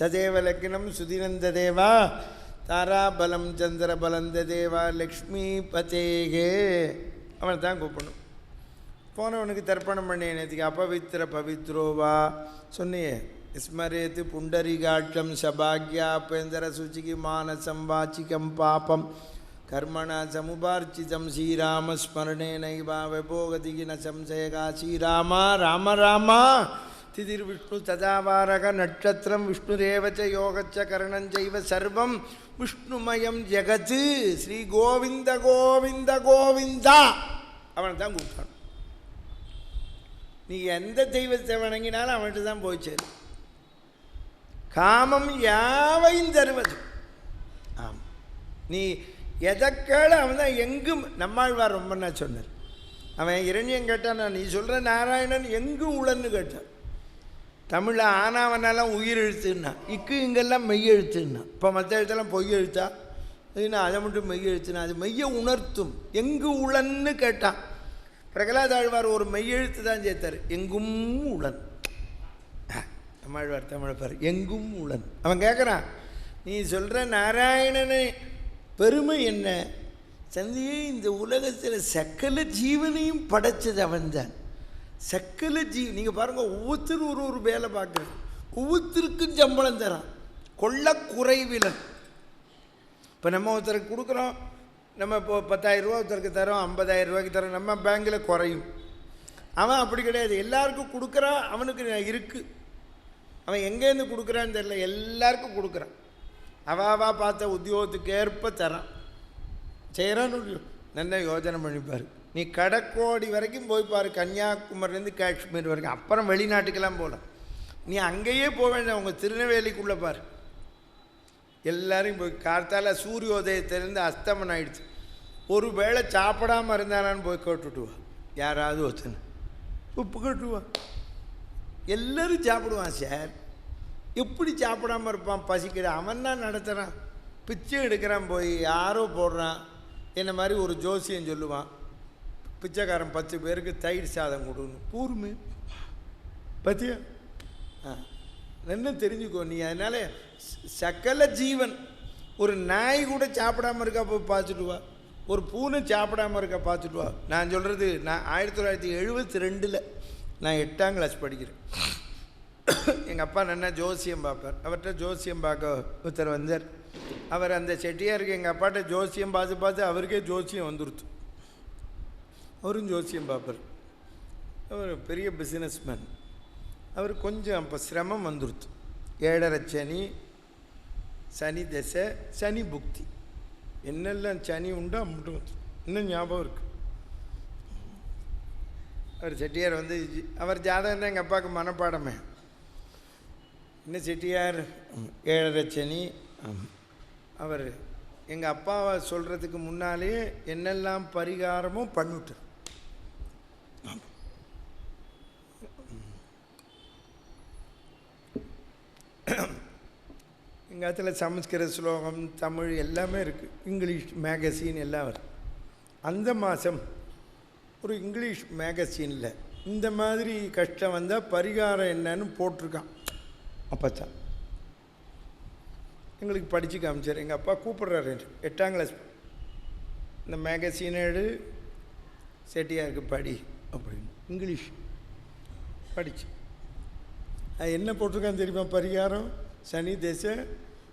சதேவ லக்னம் சுதினந்த தேவா தாராபலம் சந்திரபலந்த தேவா லக்ஷ்மி பதேகே அவனை தான் கூப்பிடணும். போனவனுக்கு தர்ப்பணம் பண்ணி நேற்றுக்கு அபவித்திர பவித்ரோவா. சொன்னியே ஸ்மரேத்து புண்டரிகாட்சம் சபாக்யாபேந்தர சுச்சிகி மானசம் வாச்சிகம் பாபம். கர்மண சமுபார்ச்சிதம் ஸ்ரீராமஸ்மரணே நைவா விபோகதிகி ந சம்சயகா ஸ்ரீராமா ராம ராமா. திதிர் விஷ்ணு ததாவாரக நட்சத்திரம் விஷ்ணுரேவச்ச யோகச்ச கரணஞ்சைவ சர்வம் விஷ்ணுமயம் ஜெகத்து ஸ்ரீ கோவிந்த கோவிந்த. கோவிந்தா அவனை தான் கூப்பிட்டான். நீ எந்த தெய்வத்தை வணங்கினாலும் அவன்கிட்ட தான் போய் சேரும் காமம் யாவையும் தருவது. ஆம். நீ எதற்கால அவன் தான் எங்கும் நம்மாழ்வார் ரொம்ப நான் சொன்னார். அவன் இரண்யம் கேட்டான் நான் நீ சொல்கிற நாராயணன் எங்கும் உளன்னு கேட்டான். தமிழில் ஆனாவனாலாம் உயிர் எழுத்துன்னா. இக்கு இங்கெல்லாம் மெய் எழுத்துன்னா. இப்போ மற்ற எழுத்தெல்லாம் பொய் எழுத்தா? நான் அதை மட்டும் மெய் எழுத்துனா அது மெய்யை உணர்த்தும். எங்கு உளன்னு கேட்டான் பிரகலாத் ஆழ்வார் ஒரு மெய்யெழுத்து தான் சேர்த்தார். எங்கும் உளன். தமிழ்வார் தமிழப்பார். எங்கும் உளன். அவன் கேட்குறான் நீ சொல்கிற நாராயணனை பெருமை என்ன? சந்தியே இந்த உலகத்தில் சக்கல ஜீவனையும் படைச்சது அவன்தான். சக்கல ஜீ நீங்கள் பாருங்கள் ஒவ்வொருத்தரும் ஒரு ஒரு வேலை பார்க்குறது ஒவ்வொருத்தருக்கும் சம்பளம் தரான். கொள்ள குறைவில் இப்போ நம்ம ஒருத்தருக்கு கொடுக்குறோம் நம்ம இப்போ பத்தாயிரரூபா ஒருத்தருக்கு தரோம் ஐம்பதாயிரம் ரூபாய்க்கு தரோம் நம்ம பேங்கில் குறையும். அவன் அப்படி கிடையாது. எல்லாருக்கும் கொடுக்குறான் அவனுக்கு இருக்குது அவன் எங்கேருந்து கொடுக்குறான்னு தெரில எல்லாருக்கும் கொடுக்குறான். அவாவா பார்த்த உத்தியோகத்துக்கு ஏற்ப தரான். செய்கிறான்னு நல்ல யோஜனை பண்ணிப்பார். நீ கடக்கோடி வரைக்கும் போய் பாரு கன்னியாகுமரிலேருந்து காஷ்மீர் வரைக்கும். அப்புறம் வெளிநாட்டுக்கெல்லாம் போகலாம் நீ அங்கேயே போக வேண்டாம் உங்கள் திருநெல்வேலிக்குள்ளே பாரு. எல்லாரையும் போய் கார்த்தால சூரியோதயத்திலேருந்து அஸ்தமனம் ஆயிடுச்சு. ஒரு வேளை சாப்பிடாமல் இருந்தானான்னு போய் கேட்டுட்டுவா யாராவது ஒருத்தன். உப்பு கேட்டுவா எல்லோரும் சாப்பிடுவான் சார். எப்படி சாப்பிடாமல் இருப்பான் பசிக்கிற அவன் தான் நடத்துகிறான் பிச்சை எடுக்கிறான் போய் யாரோ போடுறான். என்ன மாதிரி ஒரு ஜோசியம் சொல்லுவான். பிச்சைக்காரன் பத்து பேருக்கு தயிர் சாதம் கொடுக்கணும். கூர்மை. பத்தியா? ஆ. என்ன தெரிஞ்சுக்கோ நீ அதனால் சகல ஜீவன் ஒரு நாய் கூட சாப்பிடாம இருக்கா போய் பார்த்துட்டு வா. ஒரு பூனை சாப்பிடாம இருக்கா பார்த்துட்டு வா. நான் சொல்கிறது நான் ஆயிரத்தி தொள்ளாயிரத்தி எழுபத்தி ரெண்டில் நான் எட்டாம் கிளாஸ் படிக்கிறேன். எங்கள் அப்பா நல்லா ஜோசியம் பார்ப்பார். அவர்கிட்ட ஜோசியம் பார்க்க ஒருத்தர் வந்தார். அவர் அந்த செட்டியாருக்கு எங்கள் அப்பாட்ட ஜோசியம் பார்த்து பார்த்து அவருக்கே ஜோசியம் வந்துருச்சு அவரும் ஜோசியம் பார்ப்பார் அவர் பெரிய பிஸ்னஸ்மேன் அவர் கொஞ்சம் அப்போ சிரமம் வந்துருச்சு ஏழரை சனி சனி தசை சனி புக்தி. என்னெல்லாம் சனி உண்டோ மட்டும் இன்னும் ஞாபகம் இருக்குது அவர் செட்டியார் வந்து ஜி- அவர் ஜாதகம் தான் எங்கள் அப்பாவுக்கு மனப்பாடமே. என்ன செட்டியார் ஏழரை சனி அவர் எங்கள் அப்பாவை சொல்கிறதுக்கு முன்னாலேயே என்னெல்லாம் பரிகாரமும் பண்ணிவிட்டார் எங்கள் இடத்துல சமஸ்கிருத ஸ்லோகம் தமிழ் எல்லாமே இருக்குது இங்கிலீஷ் மேகசின் எல்லாம் வருது. அந்த மாதம் ஒரு இங்கிலீஷ் மேகசினில் இந்த மாதிரி கஷ்டம் வந்தால் பரிகாரம் என்னன்னு போட்டிருக்கான். அப்போ தான் எங்களுக்கு படித்து காமிச்சார். எங்கள் அப்பா கூப்பிட்றாரு எட்டாம் கிளாஸ் இந்த மேகசின் எடு. செட்டியாருக்கு படி. அப்படின்னு. இங்கிலீஷ். படிச்சு. அது என்ன போட்டிருக்கான்னு தெரியுமா? பரிகாரம் சனி தசை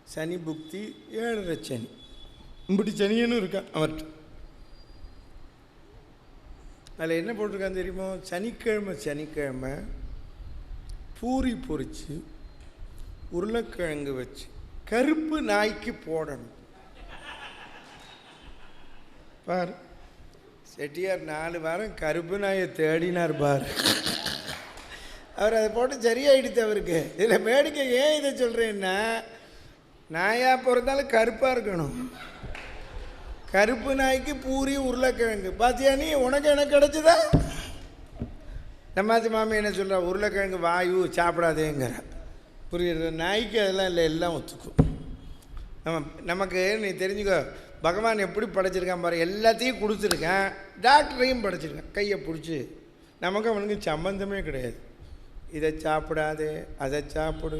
சனி புக்தி ஏழரை சனி. இப்படி சனியனும் இருக்கான் அவர்கிட்ட. அதில் என்ன போட்டிருக்கான்னு தெரியுமா? சனிக்கிழமை சனிக்கிழமை பூரி பொறிச்சு உருளைக்கிழங்கு வச்சு கருப்பு நாய்க்கு போடணும். பார். செட்டியார் நாலு வாரம் கருப்பு நாயை தேடினார் பார். அவர் அதை போட்டு சரியாயிடுச்சு அவருக்கு. இதில் மேடிக்கை ஏன் இதை சொல்கிறேன்னா நாயாக பிறந்தாலும் கருப்பாக இருக்கணும். கருப்பு நாய்க்கு பூரி உருளைக்கிழங்கு. பாத்தியா நீ? உனக்கு எனக்கு கிடச்சிதா? நம்மாச்சி மாமி என்ன சொல்கிறா உருளைக்கிழங்கு வாயு சாப்பிடாதேங்கிற. புரியுது? நாய்க்கு அதெல்லாம் இல்லை எல்லாம் ஒத்துக்கும். நம்ம நமக்கு நீ தெரிஞ்சுக்கோ பகவான் எப்படி படைச்சிருக்கான் பாரு எல்லாத்தையும் கொடுத்துருக்கேன். டாக்டரையும் படைச்சிருக்கேன். கையை பிடிச்சி. நமக்கு அவனுக்கு சம்மந்தமே கிடையாது. இதை சாப்பிடாதே அதை சாப்பிடு.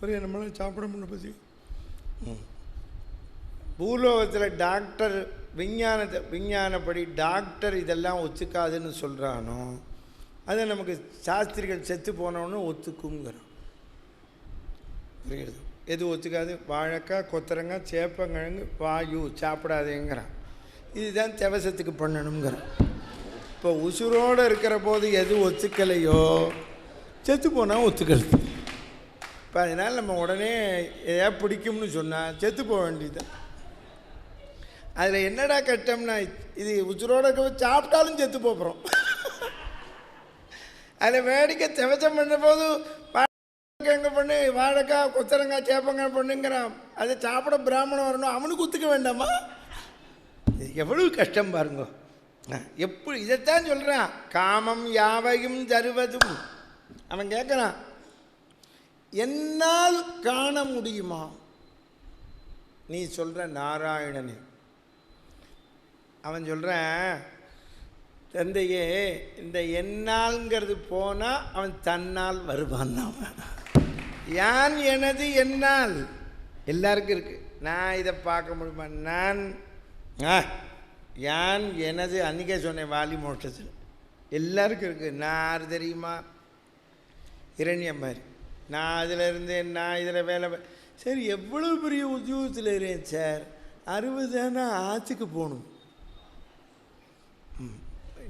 பெரிய நம்மளால் சாப்பிட முடியல பற்றி பூலோகத்தில் டாக்டர் விஞ்ஞானத்தை விஞ்ஞானப்படி டாக்டர் இதெல்லாம் ஒத்துக்காதுன்னு சொல்கிறானோ அதை நமக்கு சாஸ்திரிகள் செத்து போனவொன்னு ஒத்துக்குங்கிறோம் புரியுது? எது ஒத்துக்காது வாழைக்காய் கொத்தரங்காய் சேப்பங்கிழங்கு வாயு சாப்பிடாதேங்கிறான். இதுதான் திவசத்துக்கு பண்ணணுங்கிறான் இப்போ உசுரோடு இருக்கிற போது எது ஒத்துக்கலையோ செத்து போனால் ஒத்துக்கிறது. இப்போ அதனால் நம்ம உடனே எதாவது பிடிக்கும்னு சொன்னால் செத்து போக வேண்டியதுதான். அதில் என்னடா கட்டம்னா இது உசுரோட இருக்க சாப்பிட்டாலும் செத்து போகிறோம் அதில் வேடிக்கை திவச்சம் பண்ணுற போது வாழைக்காய் பண்ணு? வாழைக்காய் கொத்தரங்காய் சேப்பங்காய் பண்ணுங்கிறான். அது சாப்பிட பிராமணம் வரணும். அவனுக்கு ஒத்துக்க வேண்டாமா? எவ்வளவு கஷ்டம் பாருங்க. எப்படி? இதைத்தான் சொல்கிறான் காமம் யாவையும் தருவதும். அவன் கேட்குறான் என்னால் காண முடியுமா? நீ சொல்கிற நாராயணனே. அவன் சொல்கிறான் தந்தையே இந்த என்னால்ங்கிறது போனால் அவன் தன்னால் வருவான் அவன் யான் எனது என்னால்? எல்லாருக்கும் இருக்கு. நான் இதை பார்க்க முடியுமா? நான் ஆ யான் எனது அன்றைக்கே சொன்னேன் வாலி மோட்சத்தில். எல்லாருக்கும் இருக்குது நான் யார் தெரியுமா? இரண்யம் மாதிரி. நான் அதில் இருந்தேன் நான் இதில் வேலை சரி எவ்வளோ பெரிய உத்தியோகத்தில் இருக்கேன் சார்? அறுபதுனா ஆற்றுக்கு போகணும்.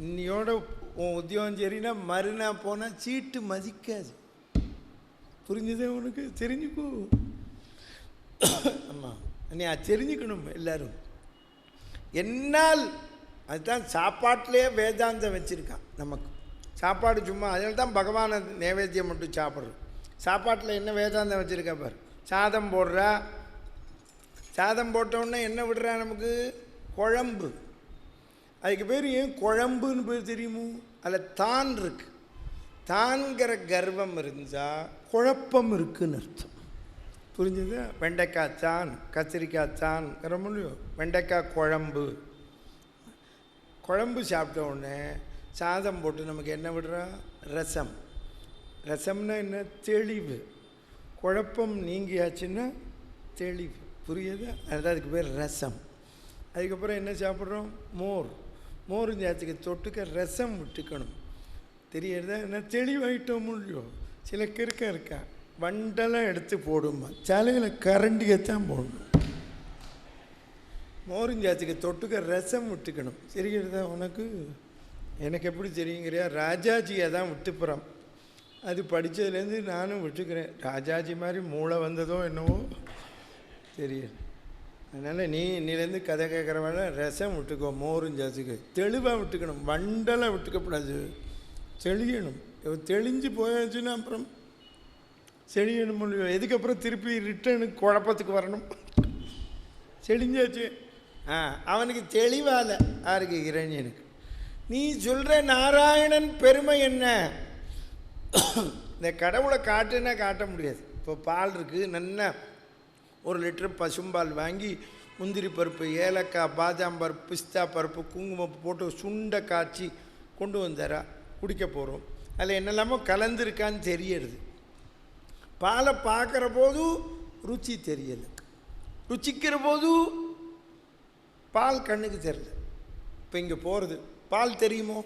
இன்னையோட உன் உத்தியோகம் சரின்னா மறுநாள் போனால் சீட்டு மதிக்காது. புரிஞ்சுதே உனக்கு? தெரிஞ்சுக்கோ. ஆமாம் நீ அது தெரிஞ்சுக்கணும் எல்லோரும். என்னால் அதுதான் சாப்பாட்டிலே வேதாந்தம் வச்சுருக்கான் நமக்கு. சாப்பாடு சும்மா அதில் தான் பகவானை நைவேத்தியம் மட்டும் சாப்பிட்றோம். சாப்பாட்டில் என்ன வேதாந்தம் வச்சுருக்கா பாரு. சாதம் போடுறா. சாதம் போட்டோன்னே என்ன விடுறா நமக்கு? குழம்பு. அதுக்கு பேர் ஏன் குழம்புன்னு பேர் தெரியுமோ? அதில் தான் இருக்குது தான்கிற கர்வம் இருந்தால் குழப்பம் இருக்குன்னு அர்த்தம். புரிஞ்சுதா? வெண்டைக்காய் தான் கத்திரிக்காய் தான்ங்கிற முடியும் வெண்டைக்காய் குழம்பு. குழம்பு சாப்பிட்ட உடனே சாதம் போட்டு நமக்கு என்ன விடுறா? ரசம். ரசம்னா என்ன? தெளிவு. குழப்பம் நீங்கியாச்சுன்னா தெளிவு. புரியுதா? அதுதான் அதுக்கு பேர் ரசம். அதுக்கப்புறம் என்ன சாப்பிட்றோம்? மோர். மோர் ஜாத்துக்கு தொட்டுக்க ரசம் விட்டுக்கணும். தெரியறதா? என்ன தெளிவாயிட்டோம் முடியும் சில கிறுக்க இருக்கா? வண்டெல்லாம் எடுத்து போடுமா சிலையில் கரண்டியத்தான் போடணும். மோரிஞ்சாத்துக்கு தொட்டுக்க ரசம் விட்டுக்கணும். தெரிகிறதா உனக்கு? எனக்கு எப்படி தெரியுங்கிறியா? ராஜாஜியை தான் விட்டுப்புறோம் அது படித்ததுலேருந்து நானும் விட்டுக்கிறேன். ராஜாஜி மாதிரி மூளை வந்ததோ என்னவோ? தெரியல. அதனால் நீ இன்னிலேருந்து கதை கேட்குறவன ரசம் விட்டுக்கோ மோரிஞ்சாத்துக்கு தெளிவாக விட்டுக்கணும். வண்டெல்லாம் விட்டுக்கப்படாது தெளியணும். தெளிஞ்சு போயாச்சுன்னா அப்புறம் செழியணும் முடியும் எதுக்கப்புறம் திருப்பி ரிட்டனுக்கு குழப்பத்துக்கு வரணும். செழிஞ்சாச்சு ஆ அவனுக்கு தெளிவால. யாருக்கு? இளைஞனுக்கு நீ சொல்கிற நாராயணன் பெருமை என்ன? இந்த கடவுளை காட்டுன்னா காட்ட முடியாது. இப்போ பால் இருக்குது நல்லா ஒரு லிட்டர் பசும்பால் வாங்கி முந்திரி பருப்பு ஏலக்காய் பாதாம் பருப்பு பிஸ்தா பருப்பு குங்குமம் போட்டு சுண்டை காய்ச்சி கொண்டு வந்தாரா? குடிக்க போகிறோம் அதில் என்னெல்லாமோ கலந்துருக்கான்னு தெரியறது. பாலை பார்க்குற போது ருச்சி தெரியலை. ருச்சிக்கிற போது பால் கண்ணுக்கு தெரியல. இப்போ இங்கே போகிறது பால் தெரியுமோ?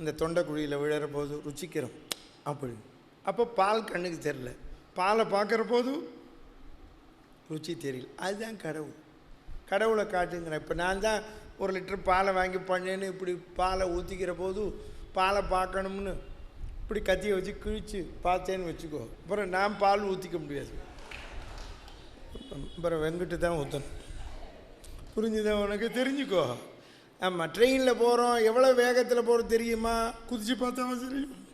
இந்த தொண்டைக்குழியில் விழுற போது ருச்சிக்கிறோம் அப்படி அப்போ பால் கண்ணுக்கு தெரில பாலை பார்க்குற போது ருச்சி தெரியல. அதுதான் கடவுள். கடவுளை காட்டுங்கிறேன். இப்போ நான் தான் ஒரு லிட்டர் பாலை வாங்கி பண்ணேன்னு இப்படி பாலை ஊற்றிக்கிற போது பாலை பார்க்கணும்னு இப்படி கத்தியை வச்சு கிழிச்சு பார்த்தேன்னு வச்சுக்கோ. அப்புறம் நான் பால் ஊற்றிக்க முடியாது. அப்புறம் வெங்கிட்டு தான் ஊற்றணும் புரிஞ்சுதான் உனக்கு? தெரிஞ்சுக்கோ. ஆமாம் ட்ரெயினில் போகிறோம் எவ்வளோ வேகத்தில் போகிறது தெரியுமா? குதிச்சு பார்த்தா தெரியும்.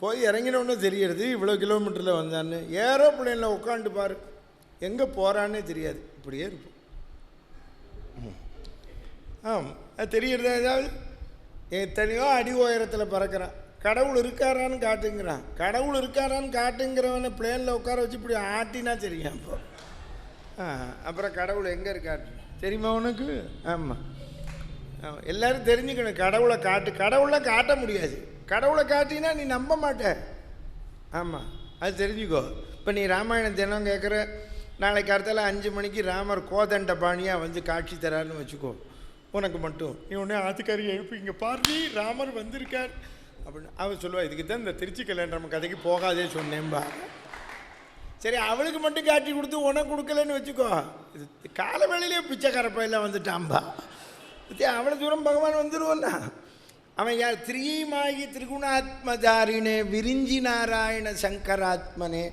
போய் இறங்கினோன்னு தெரியறது இவ்வளோ கிலோமீட்டரில் வந்தான்னு. ஏரோப்ளேனில் உட்காந்து பாரு. எங்கே போகிறான்னே தெரியாது. இப்படியே இருப்போம். ம். ஆம் அது தெரியறதா ஏதாவது? எத்தனையோ அடி உயரத்தில் பறக்கிறான். கடவுள் இருக்காரான்னு காட்டுங்கிறான். கடவுள் இருக்காரான்னு காட்டுங்கிறவனை பிளேனில் உட்கார வச்சு இப்படி ஆட்டினா தெரியும் அப்போ. அப்புறம் கடவுள் எங்கே இருக்காரு? தெரியுமா உனக்கு? ஆமாம் ஆமாம் எல்லாரும் தெரிஞ்சுக்கணும். கடவுளை காட்டு கடவுளை காட்ட முடியாது. கடவுளை காட்டினா நீ நம்ப மாட்ட. ஆமாம் அது தெரிஞ்சுக்கோ. இப்போ நீ ராமாயணம் தினம் கேட்குற நாளைக்கு அடுத்தால அஞ்சு மணிக்கு ராமர் கோதண்ட பாணியாக வந்து காட்சி தராருன்னு வச்சுக்கோ. உனக்கு மட்டும். நீ உடனே ஆத்துக்காரி எழுப்பி இங்கே பாரு ராமர் வந்திருக்கார். அப்படின்னு அவன் சொல்லுவா இதுக்கு தான் இந்த திருச்சி கல்யாணம் கதைக்கு போகாதே சொன்னேன்பா சரி அவளுக்கு மட்டும் காட்டி கொடுத்து உனக்கு கொடுக்கலன்னு வச்சுக்கோ. இது கால வேளையிலே பிச்சைக்கார பையெல்லாம் வந்துட்டான்பா அவ்வளோ தூரம் பகவான் வந்துடுவோன்னா அவன் யார்? திரியமாகி திரிகுணாத்மதாரினே விரிஞ்சி நாராயண சங்கராத்மனே.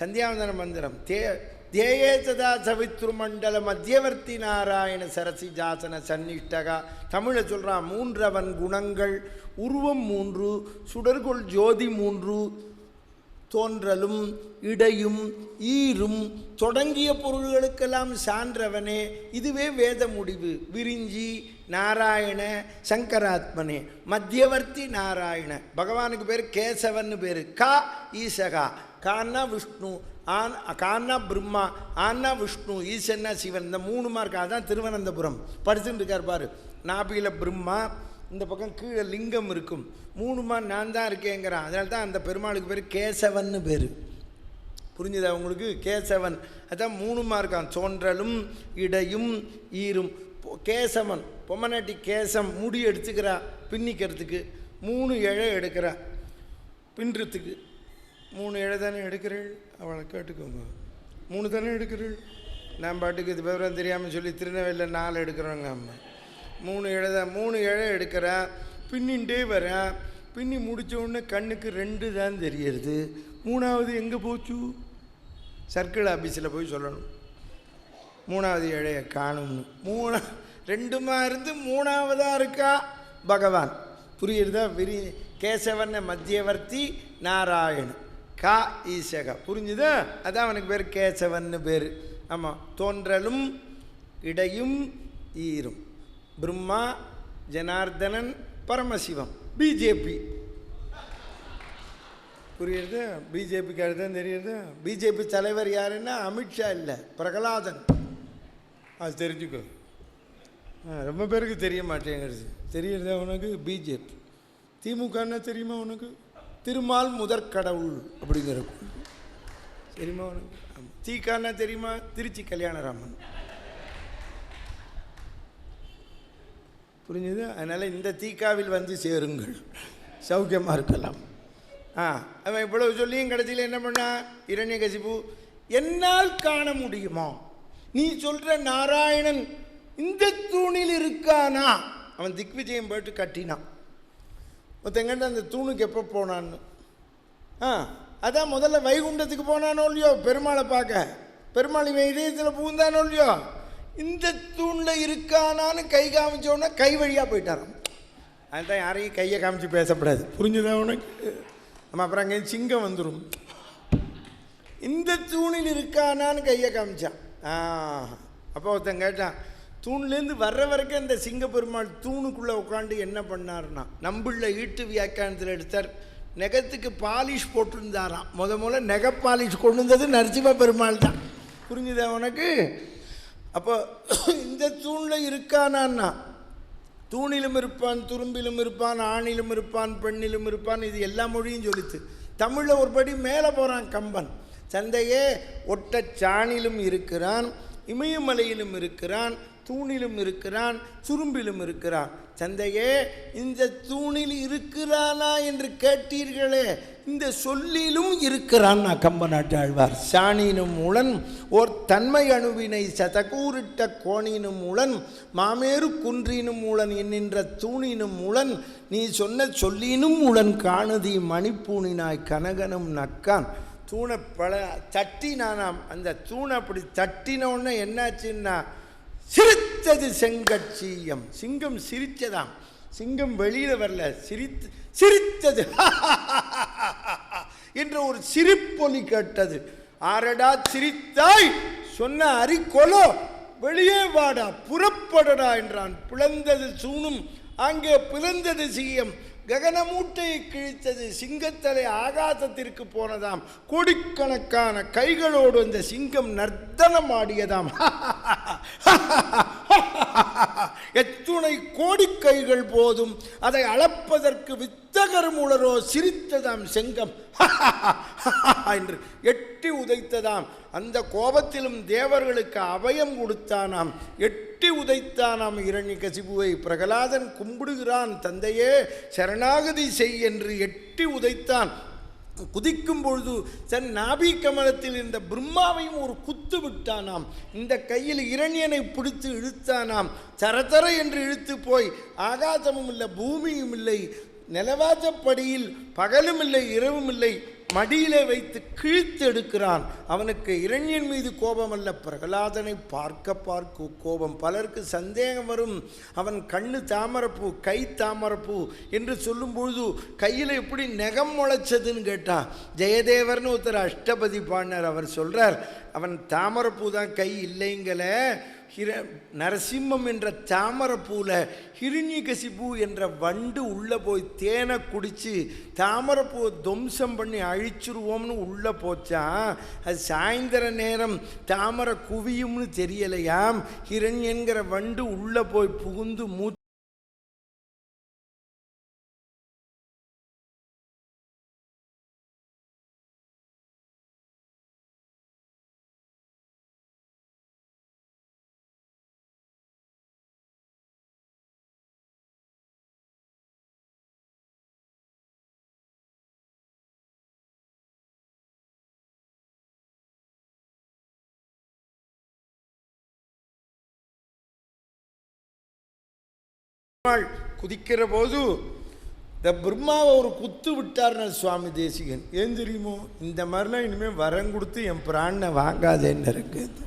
சந்தியாவந்தன மந்திரம். தே தேயே ததா சவித்ருமண்டல மத்தியவர்த்தி நாராயண சரசி ஜாசன சன்னிஷ்டகா தமிழை சொல்கிறான் மூன்றவன் குணங்கள் உருவம் மூன்று சுடர்கொள் ஜோதி மூன்று தோன்றலும் இடையும் ஈரும் தொடங்கிய பொருள்களுக்கெல்லாம் சான்றவனே இதுவே வேத முடிவு. விரிஞ்சி நாராயண சங்கராத்மனே மத்தியவர்த்தி நாராயண. பகவானுக்கு பேர் கேசவன்னு பேர். கா ஈசகா. கான்னா விஷ்ணு. ஆன் கான்னா பிரம்மா ஆன்னா விஷ்ணு ஈசன்னா சிவன் இந்த மூணு மார்க் அதான் திருவனந்தபுரம். படிச்சுட்டு இருக்கார் பாரு. நாபியில் பிரம்மா இந்த பக்கம் கீழே லிங்கம் இருக்கும். மூணுமா நான் தான் இருக்கேங்கிறான். அதனால தான் அந்த பெருமாளுக்கு பேர் கேசவன்னு பேர். புரிஞ்சுதா உங்களுக்கு? கேசவன். அதான் மூணுமா இருக்கான் தோன்றலும் இடையும் ஈரும். பொ- கேசவன். பொம்மநாட்டி கேசம் முடி எடுத்துக்கிறா பின்னிக்கிறதுக்கு. மூணு இழை எடுக்கிறா பின்னுறதுக்கு மூணு இழை தானே எடுக்கிறீள்? அவளை கேட்டுக்கோங்க. மூணு தானே எடுக்கிறீள்? நான் பாட்டுக்கு இது விவரம் தெரியாமல் சொல்லி திருநெல்வேலியில் நாலு எடுக்கிறோங்க அம்மா. மூணு இழை தான் மூணு இழை எடுக்கிறா பின்னின்ண்டே வரேன். பின்னி முடிச்ச உடனே கண்ணுக்கு ரெண்டு தான் தெரியறது. மூணாவது எங்கே போச்சு? சர்க்கிள் ஆஃபீஸில் போய் சொல்லணும். மூணாவது இழையை காணும்னு. மூணா ரெண்டுமா இருந்து மூணாவதாக இருக்கா? பகவான். புரியுறதா விரி கேசவன மத்தியவர்த்தி நாராயணன். கா ஈசக புரிஞ்சுதா? அதான் அவனுக்கு பேர் கேசவன்னு பேர். ஆமாம் தோன்றலும் இடையும் ஈரும். பிரம்மா ஜனார்தனன் பரமசிவம். பிஜேபி. புரியுறது? பிஜேபிக்கு தான் தெரியுது பிஜேபி தலைவர் யாருன்னா அமித்ஷா இல்லை. பிரகலாதன். அது தெரிஞ்சுக்கோ. ரொம்ப பேருக்கு தெரிய மாட்டேங்கிறது தெரியறதா உனக்கு? பிஜேபி. திமுகன்னா தெரியுமா உனக்கு? திருமால் முதற் கடவுள் அப்படிங்கிற தெரியுமா உனக்கு? தீகான்னா தெரியுமா? திருச்சி கல்யாணராமன். புரிஞ்சுது? அதனால் இந்த தீக்காவில் வந்து சேருங்கள். சௌக்கியமாக இருக்கலாம். ஆ அவன் இவ்வளவு சொல்லியும் கடைசியில் என்ன பண்ணா? இரண்யகசிபு என்னால் காண முடியுமா? நீ சொல்கிற நாராயணன் இந்த தூணில் இருக்கானா? அவன் திக்விஜயம் போயிட்டு கட்டினான். ஒருத்தங்கிட்ட அந்த தூணுக்கு எப்போ போனான்னு? ஆ அதான் முதல்ல வைகுண்டத்துக்கு போனானோ இல்லையோ பெருமாளை பார்க்க. பெருமாள் இவன் இதயத்தில் பூந்தானோ இல்லையோ? இந்த தூணில் இருக்கானான்னு கை காமிச்சோன்னா கை வழியாக போயிட்டாராம். அதுதான் யாரையும் கையை காமிச்சு பேசப்படாது. புரிஞ்சுதா உனக்கு? நம்ம அப்புறம் அங்கே சிங்கம் வந்துடும் இந்த தூணில் இருக்கானான்னு கையை காமிச்சான். ஆ அப்போ ஒருத்தன் கேட்டான் தூண்லேருந்து வர்ற வரைக்கும் இந்த சிங்க பெருமாள் தூணுக்குள்ளே உட்காந்து என்ன பண்ணாருன்னா நம்புள்ள ஈட்டு வியாக்கியானத்தில் எடுத்தார். நெகத்துக்கு பாலிஷ் போட்டிருந்தாராம். முத முத நெக பாலிஷ் கொண்டு வந்தது நரசிம்ம பெருமாள் தான். புரிஞ்சுதா உனக்கு? அப்போ இந்த தூணில் இருக்கானான்னா தூணிலும் இருப்பான் துரும்பிலும் இருப்பான் ஆணிலும் இருப்பான் பெண்ணிலும் இருப்பான் இது எல்லா மொழியும் சொல்லித்து தமிழில் ஒரு படி மேலே போகிறான் கம்பன். சந்தையே ஒட்டச்சாணிலும் இருக்கிறான் இமயமலையிலும் இருக்கிறான் தூணிலும் இருக்கிறான் சுரும்பிலும் இருக்கிறான். சந்தையே இந்த தூணில் இருக்கிறானா என்று கேட்டீர்களே? இந்த சொல்லிலும் இருக்கிறான் நான் கம்பநாட்டு ஆழ்வார். சாணினும் உளன் ஓர் தன்மை அணுவினை சதகூரிட்ட கோணினும் உளன் மாமேறு குன்றினும் உளன் என்கின்ற தூணினும் உளன் நீ சொன்ன சொல்லினும் உளன் காணுதி மணிப்பூணினாய் கனகனும் நக்கான். தூணை பல தட்டினானாம். அந்த தூணை அப்படி தட்டின என்னாச்சுன்னா சிரித்தது செங்கட்சியம். சிங்கம் சிரித்ததாம் சிங்கம் வெளியில வரல. சிரித்து சிரித்தது. என்ற ஒரு சிரிப்பொலி கேட்டது. ஆரடா சிரித்தாய். சொன்ன அரிக்கொலோ வெளியே வாடா புறப்படடா என்றான். பிளந்தது சூனும் அங்கே பிளந்தது சீயம். ககனமூட்டையை கிழித்தது சிங்கத்தலை ஆகாசத்திற்கு போனதாம். கோடிக்கணக்கான கைகளோடு அந்த சிங்கம் நர்த்தனம் ஆடியதாம் எத்துணை கோடி கைகள் போதும். அதை அளப்பதற்கு வித்தகரும் உளரோ சிரித்ததாம் செங்கம். என்று எட்டி உதைத்ததாம். அந்த கோபத்திலும் தேவர்களுக்கு அபயம் கொடுத்தானாம். எட்டி உதைத்தானாம் இரணி கசிபுவை பிரகலாதன் கும்பிடுகிறான் தந்தையே சரணாகதி செய் என்று எட்டி உதைத்தான். குதிக்கும் பொழுது தன் நாபி கமலத்தில் இருந்த பிரம்மாவையும் ஒரு குத்து விட்டானாம். இந்த கையில் இரணியனை பிடித்து இழுத்தானாம். சரதர என்று இழுத்து போய் ஆகாசமும் இல்லை பூமியும் இல்லை நிலவாசப்படியில் பகலும் இல்லை இரவும் இல்லை. மடியிலே வைத்து கிழித்து எடுக்கிறான். அவனுக்கு இரண்யன் மீது கோபம் அல்ல பிரகலாதனை பார்க்க பார்க்க கோபம். பலருக்கு சந்தேகம் வரும். அவன் கண்ணு தாமரப்பூ கை தாமரப்பூ என்று சொல்லும் பொழுது கையில் எப்படி நெகம் முளைச்சதுன்னு கேட்டான். ஜெயதேவர்னு ஒருத்தர் அஷ்டபதி பாடினார். அவர் சொல்கிறார் அவன் தாமரப்பூ தான் கை இல்லைங்கல ஹிர நரசிம்மம் என்ற தாமரப்பூவில் ஹிரண்யகசிபு என்ற வண்டு உள்ளே போய் தேனை குடித்து தாமரப்பூவை துவம்சம் பண்ணி அழிச்சிருவோம்னு உள்ளே போச்சான் அது சாயந்தர நேரம் தாமரை குவியும்னு தெரியலையாம். ஹிரண்யங்கிற வண்டு உள்ளே போய் புகுந்து மூ பெருமாள் குதிக்கிற போது இந்த பிரம்மாவை ஒரு குத்து விட்டார்னா சுவாமி தேசிகன். ஏன் தெரியுமோ? இந்த மாதிரிலாம் இனிமேல் வரம் கொடுத்து என் பிராணனை வாங்காதேன்னு இருக்குது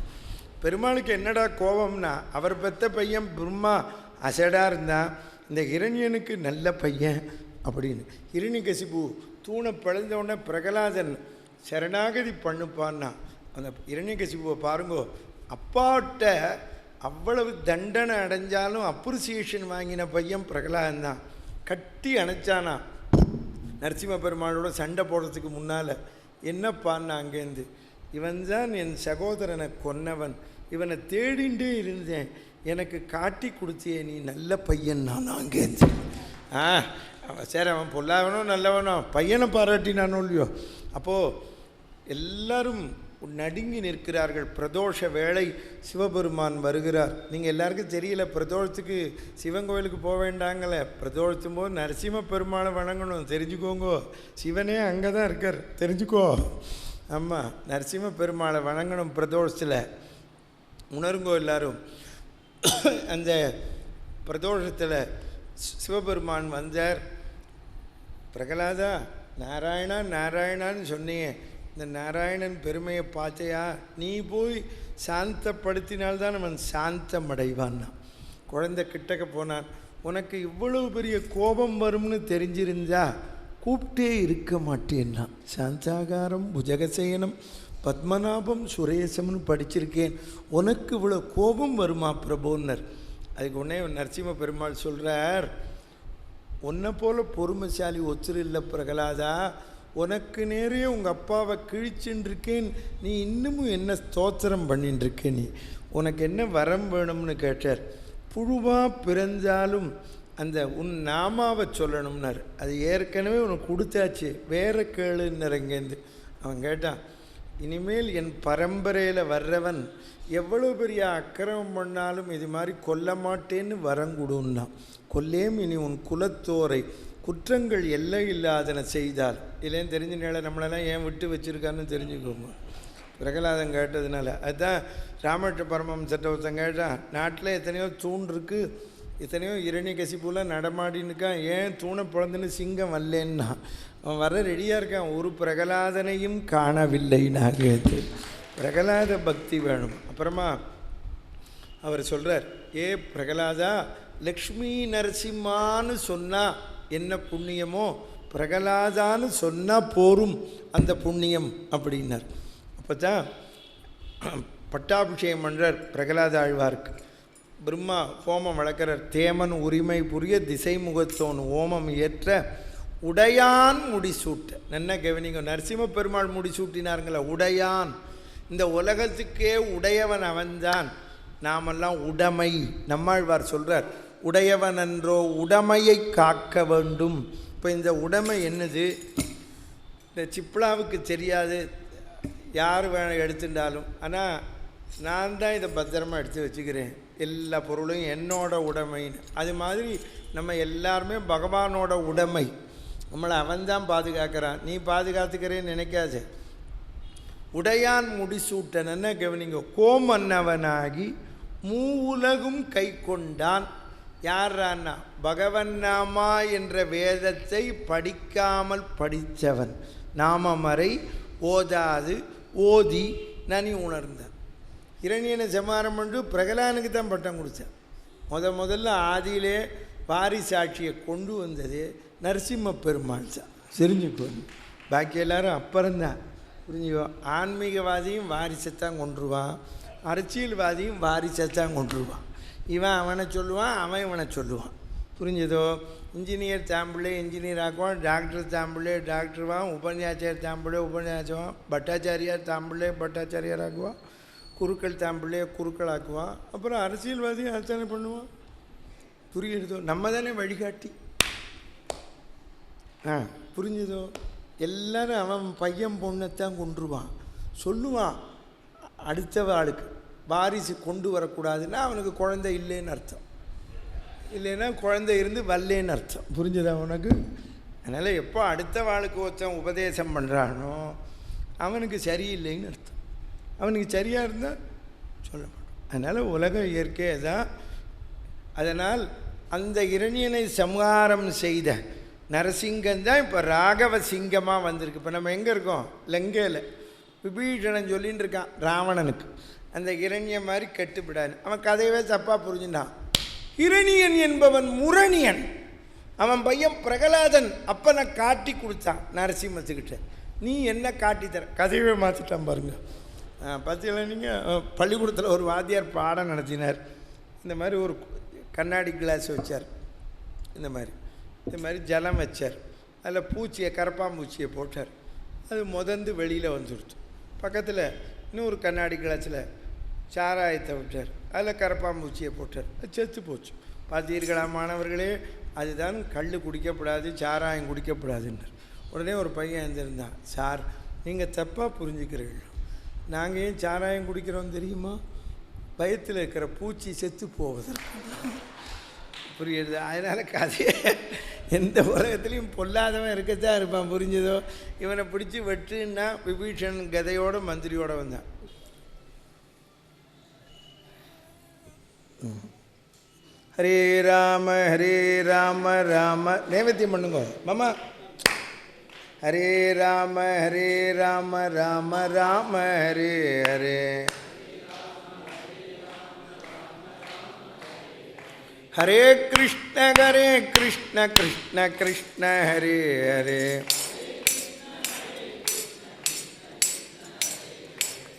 பெருமாளுக்கு என்னடா கோபம்னா அவர் பெத்த பையன் பிரம்மா அசடாக இருந்தான். இந்த இரணியனுக்கு நல்ல பையன் அப்படின்னு. இரணிகசிபு தூணை பிளந்த உடனே பிரகலாதன் சரணாகதி பண்ணுப்பான்னா. அந்த இரண்யகசிபுவை பாருங்கோ அப்பாட்ட அவ்வளவு தண்டனை அடைஞ்சாலும் அப்ரிசியேஷன் வாங்கின பையன் பிரகலாதன் தான். கட்டி அணைச்சானா. நரசிம்ம பெருமாளோட சண்டை போடுறதுக்கு முன்னால் என்னப்பான்னு அங்கேருந்து? இவன் தான் என் சகோதரனை கொன்னவன். இவனை தேடிண்டே இருந்தேன். எனக்கு காட்டி கொடுத்தியே நீ நல்ல பையன் நான் அங்கேருந்து. ஆ அவன் சரி அவன் பொல்லாதவனோ நல்லவனோ பையனை பாராட்டினானோ இல்லையோ? அப்போது எல்லாரும் நடுங்கி நிற்கிறார்கள். பிரதோஷ வேளை சிவபெருமான் வருகிறார். நீங்கள் எல்லாருக்கும் தெரியல பிரதோஷத்துக்கு சிவன் கோயிலுக்கு போக வேண்டாங்களே. பிரதோஷத்தும் போது நரசிம்ம பெருமாளை வணங்கணும். தெரிஞ்சுக்கோங்கோ. சிவனே அங்கே தான் இருக்கார். தெரிஞ்சுக்கோ. ஆமாம் நரசிம்ம பெருமாளை வணங்கணும் பிரதோஷத்தில். உணருங்கோ எல்லாரும். அந்த பிரதோஷத்தில் சிவபெருமான் வந்தார். பிரகலாதா நாராயணா நாராயணான்னு சொன்னீங்க. இந்த நாராயணன் பெருமையை பார்த்தையா? நீ போய் சாந்தப்படுத்தினால்தான் அவன் சாந்தம் அடைவான்னா குழந்தை கிட்டக்க போனான் உனக்கு இவ்வளவு பெரிய கோபம் வரும்னு தெரிஞ்சிருந்தா கூப்பிட்டே இருக்க மாட்டேன்னா. சாந்தாகாரம் புஜகசேனம் பத்மநாபம் சுரேசம்னு படிச்சிருக்கேன். உனக்கு இவ்வளோ கோபம் வருமா பிரபுன்னர்? அதுக்கு உடனே நரசிம்ம பெருமாள் சொல்கிறார் உன்னை போல் பொறுமைசாலி ஒத்துரு இல்லை பிரகலாதா. உனக்கு நேரே உங்கள் அப்பாவை கிழிச்சுன்னு நீ இன்னமும் என்ன ஸ்தோத்திரம் பண்ணின்னுருக்கே நீ? உனக்கு என்ன வரம் வேணும்னு கேட்டார். புழுவாக பிறந்தாலும் அந்த உன் நாமாவை சொல்லணும்னார். அது ஏற்கனவே உனக்கு கொடுத்தாச்சு. வேற கேளுன்னர் இங்கேருந்து அவன் கேட்டான் இனிமேல் என் பரம்பரையில் வர்றவன் எவ்வளோ பெரிய அக்கிரமம் பண்ணாலும் இது மாதிரி கொல்ல மாட்டேன்னு வரங்குடுன்னா கொல்லேம் இனி உன் குலத்தோரை குற்றங்கள் எல்லை இல்லாதன செய்தால். இல்லைன்னு தெரிஞ்சனால நம்மளெல்லாம் ஏன் விட்டு வச்சுருக்கான்னு தெரிஞ்சுக்கோங்க பிரகலாதம் கேட்டதுனால. அதுதான் ராமகிருஷ்ண பரமம்சட்ட ஒருத்தன் கேட்டான் நாட்டில் எத்தனையோ தூண் இருக்குது எத்தனையோ இரணி கசிப்புலாம் நடமாடின்னுக்கான். ஏன் தூணை பிறந்துன்னு சிங்கம் வரலன்னா? அவன் வர ரெடியாக இருக்கான். ஒரு பிரகலாதனையும் காணவில்லை நாகேது. பிரகலாத பக்தி வேணும். அப்புறமா அவர் சொல்கிறார் ஏ பிரகலாதா லக்ஷ்மி நரசிம்மான்னு சொன்னால் என்ன புண்ணியமோ பிரகலாதான்னு சொன்னால் போரும் அந்த புண்ணியம் அப்படின்னார். அப்போ தான் பட்டாபிஷேகம் பண்ணுறார் பிரகலாத ஆழ்வார்க்கு. பிரம்மா ஹோமம் வளர்க்குறார். தேமன் உரிமை புரிய திசை முகத்தோன் ஓமம் ஏற்ற உடையான் முடிசூட்ட. என்ன கவனிங்க நரசிம்ம பெருமாள் முடிசூட்டினாருங்கள? உடையான். இந்த உலகத்துக்கே உடையவன் அவன்தான். நாமெல்லாம் உடைமை. நம்மாழ்வார் சொல்கிறார் உடையவனன்றோ உடமையை காக்க வேண்டும். இப்போ இந்த உடைமை என்னது? இந்த சிப்ளாவுக்கு தெரியாது. யார் வேணும் எடுத்துட்டாலும். ஆனால் நான் தான் இதை பத்திரமா எடுத்து வச்சுக்கிறேன். எல்லா பொருளும் என்னோட உடைமைன்னு. அது மாதிரி நம்ம எல்லாருமே பகவானோட உடைமை. நம்மளை அவன் தான் பாதுகாக்கிறான். நீ பாதுகாத்துக்கிறேன்னு நினைக்காது. உடையான் முடிசூட்டனன்னு கவனிங்க. கோமன்னவனாகி மூவுலகும் கை கொண்டான் யாரான்னா பகவன் நாமா என்ற வேதத்தை படிக்காமல் படித்தவன். நாமமறை ஓதாது ஓதி நனி உணர்ந்தான் இரணியனை சமாரம் பண்ணி பிரகலானுக்கு தான் பட்டம் கொடுத்தான் முத முதல்ல ஆதியிலே வாரிசாட்சியை கொண்டு வந்தது நரசிம்ம பெருமாள் தான் தெரிஞ்சுக்கோங்க பாக்கி எல்லாரும் அப்புறம்தான் புரிஞ்சுக்கோ? ஆன்மீகவாதியும் வாரிசத்தான் கொண்டுருவான். அரசியல்வாதியும் வாரிசத்தான் கொண்டுருவான். இவன் அவனை சொல்லுவான் அவன் இவனை சொல்லுவான். புரிஞ்சதோ? இன்ஜினியர் தாம்பிள்ளை இன்ஜினியர் ஆக்குவான் டாக்டர் தாம்பிள்ளை டாக்டர்வான் உபன்யாச்சாரியர் தாம்பிள்ளை உபன்யாசவான் பட்டாச்சாரியார் தாம்பிள்ளை பட்டாச்சாரியார் ஆக்குவான். குருக்கள் தாம்பிள்ளைய குருக்கள் ஆக்குவான். அப்புறம் அரசியல்வாதி அர்ச்சனை பண்ணுவான். புரியுறதோ நம்ம தானே வழிகாட்டி. ஆ புரிஞ்சுதோ? எல்லாரும் அவன் பையன் பொண்ணைத்தான் கொண்டுருவான் சொல்லுவான் அடுத்த ஆளுக்கு. வாரிசு கொண்டு வரக்கூடாதுன்னா அவனுக்கு குழந்தை இல்லைன்னு அர்த்தம். இல்லைன்னா குழந்தை இருந்து வரலேன்னு அர்த்தம். புரிஞ்சுதா உனக்கு? அதனால் எப்போ அடுத்த வாழ்க்கை ஒருத்தன் உபதேசம் பண்ணுறானோ அவனுக்கு சரியில்லைன்னு அர்த்தம். அவனுக்கு சரியாக இருந்தால் சொல்ல மாட்டான் அதனால் உலக இயற்கையை தான் அதனால் அந்த இரணியனை சம்ஹாரம் செய்த நரசிங்கம் தான் இப்போ ராகவ சிங்கமாக வந்திருக்கு. இப்போ நம்ம எங்கே இருக்கோம்? லங்கையில். விபீஷணன் சொல்லின்னு இருக்கான் ராவணனுக்கு. அந்த இரணிய மாதிரி கெட்டுப்பிடாது. அவன் கதையவே தப்பாக புரிஞ்சுட்டான். இரணியன் என்பவன் முரணியன். அவன் பையன் பிரகலாதன் அப்பனை காட்டி கொடுத்தான் நரசிம்மத்துக்கிட்ட. நீ என்ன காட்டித்தர கதையவே மாற்றிட்டான் பாருங்க. பார்த்தீங்களா நீங்கள் பள்ளிக்கூடத்தில் ஒரு வாத்தியார் பாடம் நடத்தினார். இந்த மாதிரி ஒரு கண்ணாடி கிளாஸ் வச்சார். இந்த மாதிரி. இந்த மாதிரி ஜலம் வச்சார். அதில் பூச்சியை கரப்பாம்பூச்சியை போட்டார். அது முதந்து வெளியில் வந்துடுச்சு பக்கத்தில் இன்னொரு கண்ணாடி கிளாஸில் சாராயத்தை விட்டார். அதில் கரப்பாம்பூச்சியை போட்டார். அது செத்து போச்சு. பார்த்தீர்களா மாணவர்களே? அதுதான் கல் குடிக்கப்படாது சாராயம் குடிக்கப்படாதுன்றார். உடனே ஒரு பையன் எழுந்திருந்தான். சார் நீங்கள் தப்பாக புரிஞ்சுக்கிறீர்கள் நாங்கள் ஏன் சாராயம் குடிக்கிறோம் தெரியுமா? பயத்தில் இருக்கிற பூச்சி செத்து போவதற்கு. புரியுது. அதனால் கதையை எந்த உலகத்துலேயும் பொல்லாதவன் இருக்கத்தான் இருப்பான். புரிஞ்சதோ? இவனை பிடிச்சி வெட்டுன்னா விபீஷன் கதையோட மந்திரியோட வந்தான். ஹரே ராம ஹரே ராம ராம நைவேத்தியம் பண்ணுங்க மாமா ஹரே ராம ஹரே ராம ராம ராம ஹரே ஹரே ஹரே கிருஷ்ண ஹரே கிருஷ்ண கிருஷ்ண கிருஷ்ண ஹரே ஹரே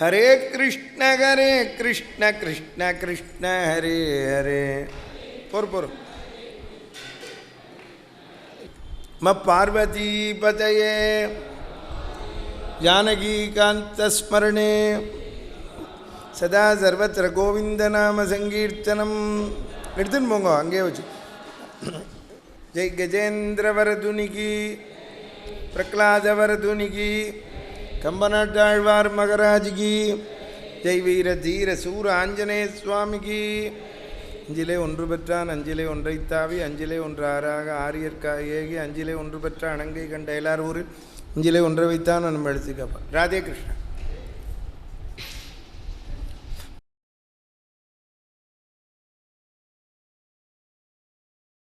ஹரே கிருஷ்ண ஹரே கிருஷ்ண கிருஷ்ண கிருஷ்ண ஹரே ஹரே பொறு பொறு ம பார்வதி பதயே ஜானகீகாந்தஸ்மரணே சதா சர்வத்திர கோவிந்த நாம சங்கீர்த்தனம் எடுத்துன்னு போங்க அங்கேயே வச்சு ஜெய் கஜேந்திரவரதுனிகி பிரகலாதவரதுனிகி கம்பநாட்டாழ்வார் மகராஜிகி ஜெய் வீர தீர சூர ஆஞ்சநேய சுவாமிகி அஞ்சிலே ஒன்று பெற்றான் அஞ்சிலே ஒன்றை தாவி அஞ்சிலே ஒன்று ஆறாக ஆரியற்காக ஏகி அஞ்சிலே ஒன்று பெற்ற அணங்கை கண்ட எல்லார் ஊரில் அஞ்சிலே ஒன்றை வைத்தான் நம்ம எடுத்துக்கப்பா ராதே கிருஷ்ணன்